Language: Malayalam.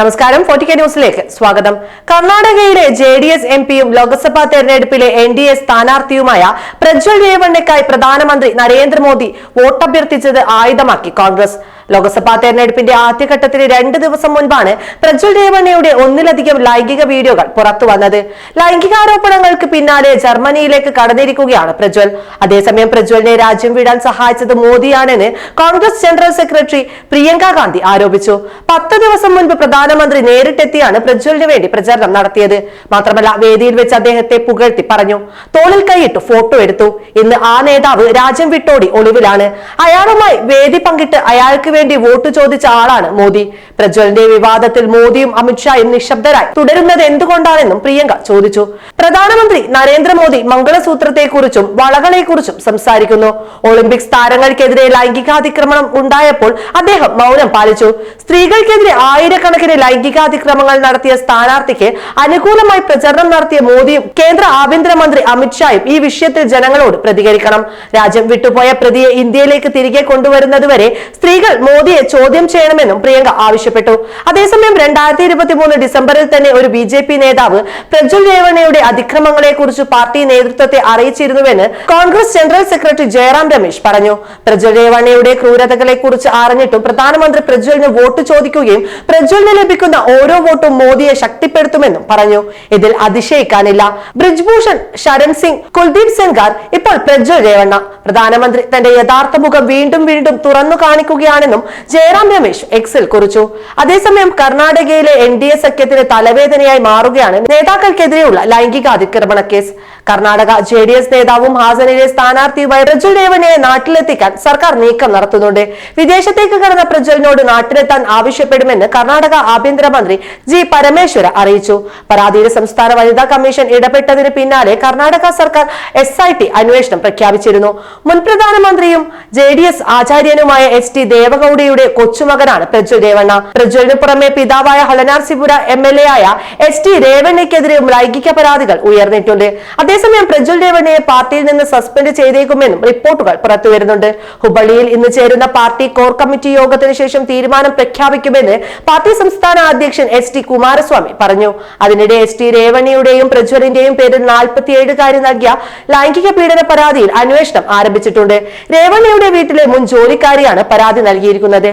നമസ്കാരം. ഫോർട്ടി കെ ന്യൂസിലേക്ക് സ്വാഗതം. കർണാടകയിലെ ജെ ഡി എസ് എം പിയും ലോക്സഭാ തെരഞ്ഞെടുപ്പിലെ എൻ ഡി എ സ്ഥാനാർത്ഥിയുമായ പ്രജ്വൽ രേവണ്ണയ്ക്കായി പ്രധാനമന്ത്രി നരേന്ദ്രമോദി വോട്ടഭ്യർത്ഥിച്ചത് ആയുധമാക്കി കോൺഗ്രസ്. ലോക്സഭാ തെരഞ്ഞെടുപ്പിന്റെ ആദ്യഘട്ടത്തിന് രണ്ട് ദിവസം മുൻപാണ് പ്രജ്വൽ രേവണ്ണയുടെ ഒന്നിലധികം ലൈംഗിക വീഡിയോകൾ പുറത്തു വന്നത്. ലൈംഗികാരോപണങ്ങൾക്ക് പിന്നാലെ ജർമ്മനിയിലേക്ക് കടന്നിരിക്കുകയാണ് പ്രജ്വൽ. അതേസമയം പ്രജ്വലിനെ രാജ്യം വിടാൻ സഹായിച്ചത് മോദിയാണെന്ന് കോൺഗ്രസ് ജനറൽ സെക്രട്ടറി പ്രിയങ്ക ഗാന്ധി ആരോപിച്ചു. പത്ത് ദിവസം മുൻപ് പ്രധാനമന്ത്രി നേരിട്ടെത്തിയാണ് പ്രജ്വലിന് വേണ്ടി പ്രചാരണം നടത്തിയത്. മാത്രമല്ല വേദിയിൽ വെച്ച് അദ്ദേഹത്തെ പുകഴ്ത്തി പറഞ്ഞു. തോളിൽ കൈയിട്ട് ഫോട്ടോ എടുത്തു. ഇന്ന് ആ നേതാവ് രാജ്യം വിട്ടോടി ഒളിവിലാണ്. അയാളുമായി വേദി പങ്കിട്ട് അയാൾക്ക് വേണ്ടി വോട്ട് ചോദിച്ച ആളാണ് മോദി. പ്രജ്വലിന്റെ വിവാദത്തിൽ മോദിയും അമിത്ഷായും നിശബ്ദരായി. തുടരുന്നത് എന്തുകൊണ്ടാണെന്നും പ്രിയങ്ക ചോദിച്ചു. പ്രധാനമന്ത്രി നരേന്ദ്രമോദി മംഗളസൂത്രത്തെക്കുറിച്ചും വളകളെക്കുറിച്ചും സംസാരിക്കുന്നു. ഒളിമ്പിക്സ് താരങ്ങൾക്കെതിരെ ലൈംഗികാതിക്രമണം ഉണ്ടായപ്പോൾ അദ്ദേഹം മൗനം പാലിച്ചു. സ്ത്രീകൾക്കെതിരെ ആയിരക്കണക്കിന് ലൈംഗികാതിക്രമങ്ങൾ നടത്തിയ സ്ഥാനാർത്ഥിക്ക് അനുകൂലമായി പ്രചരണം നടത്തിയ മോദിയും കേന്ദ്ര ആഭ്യന്തരമന്ത്രി അമിത്ഷായും ഈ വിഷയത്തിൽ ജനങ്ങളോട് പ്രതികരിക്കണം. രാജ്യം വിട്ടുപോയ പ്രതിയെ ഇന്ത്യയിലേക്ക് തിരികെ കൊണ്ടുവരുന്നതുവരെ സ്ത്രീകൾ മോദിയെ ചോദ്യം ചെയ്യണമെന്നും പ്രിയങ്ക ആവശ്യപ്പെട്ടു. അതേസമയം രണ്ടായിരത്തി ഇരുപത്തി മൂന്ന് ഡിസംബറിൽ തന്നെ ഒരു ബി ജെ പി നേതാവ് പ്രജ്വൽ രേവണയുടെ അതിക്രമങ്ങളെ കുറിച്ച് പാർട്ടി നേതൃത്വത്തെ അറിയിച്ചിരുന്നുവെന്ന് കോൺഗ്രസ് ജനറൽ സെക്രട്ടറി ജയറാം രമേശ് പറഞ്ഞു. പ്രജ്വൽ രേവണയുടെ ക്രൂരതകളെ കുറിച്ച് അറിഞ്ഞിട്ടും പ്രധാനമന്ത്രി പ്രജ്വലിന് വോട്ട് ചോദിക്കുകയും പ്രജ്വലിന് ലഭിക്കുന്ന ഓരോ വോട്ടും മോദിയെ ശക്തിപ്പെടുത്തുമെന്നും പറഞ്ഞു. ഇതിൽ അതിശയിക്കാനില്ല. ബ്രിജ്ഭൂഷൺ ശരൺ സിംഗ് കുൽദീപ് സെൻഗാർ ഇപ്പോൾ പ്രജ്വൽ രേവണ്ണ. പ്രധാനമന്ത്രി തന്റെ യഥാർത്ഥ മുഖം വീണ്ടും വീണ്ടും തുറന്നു കാണിക്കുകയാണെന്നും ജയറാം രമേശ് എക്സിൽ കുറിച്ചു. അതേസമയം കർണാടകയിലെ എൻ ഡി എ സഖ്യത്തിന് തലവേദനയായി മാറുകയാണ് നേതാക്കൾക്കെതിരെയുള്ള ലൈംഗിക അതിക്രമണ case. Karnataka J D S നേതാവും ഹാസനിലെ സ്ഥാനാർത്ഥിയുമായ പ്രജ്വൽ രേവണ്ണയെ നാട്ടിലെത്തിക്കാൻ സർക്കാർ നീക്കം നടത്തുന്നുണ്ട്. വിദേശത്തേക്ക് കടന്ന പ്രജ്വലിനോട് നാട്ടിലെത്താൻ ആവശ്യപ്പെടുമെന്ന് കർണാടക ആഭ്യന്തരമന്ത്രി ജി പരമേശ്വര അറിയിച്ചു. പരാതിയിൽ സംസ്ഥാന വനിതാ കമ്മീഷൻ ഇടപെട്ടതിന് പിന്നാലെ കർണാടക സർക്കാർ എസ് ഐ ടി അന്വേഷണം പ്രഖ്യാപിച്ചിരുന്നു. മുൻ പ്രധാനമന്ത്രിയും ജെ ഡി എസ് ആചാര്യനുമായ എച്ച് ടി ദേവഗൌഡയുടെ കൊച്ചുമകനാണ് പ്രജ്വൽ രേവണ്ണ പ്രജ്വലിന് പുറമെ പിതാവായ ഹൊളനാർസിപുര എം എൽ എ ആയ എച്ച് ടി രേവണ്ണയ്ക്കെതിരെയും ലൈംഗിക പരാതികൾ ഉയർന്നിട്ടുണ്ട്. അതേസമയം പ്രജ്വൽ രേവണ്ണയെ പാർട്ടിയിൽ നിന്ന് സസ്പെൻഡ് ചെയ്തേക്കുമെന്നും റിപ്പോർട്ടുകൾ പുറത്തുവരുന്നുണ്ട്. ഹുബള്ളിയിൽ ഇന്ന് ചേരുന്ന പാർട്ടി കോർ കമ്മിറ്റി യോഗത്തിന് ശേഷം തീരുമാനം പ്രഖ്യാപിക്കുമെന്ന് പാർട്ടി സംസ്ഥാന അധ്യക്ഷൻ എസ് ടി കുമാരസ്വാമി പറഞ്ഞു. അതിനിടെ എസ് ടി രേവണ്ണയുടെയും പ്രജ്വലിന്റെയും പേരിൽ നാൽപ്പത്തിയേഴുകാരി നൽകിയ ലൈംഗിക പീഡന പരാതിയിൽ അന്വേഷണം ആരംഭിച്ചിട്ടുണ്ട്. രേവണ്ണയുടെ വീട്ടിലെ മുൻ ജോലിക്കാരിയാണ് പരാതി നൽകിയിരിക്കുന്നത്.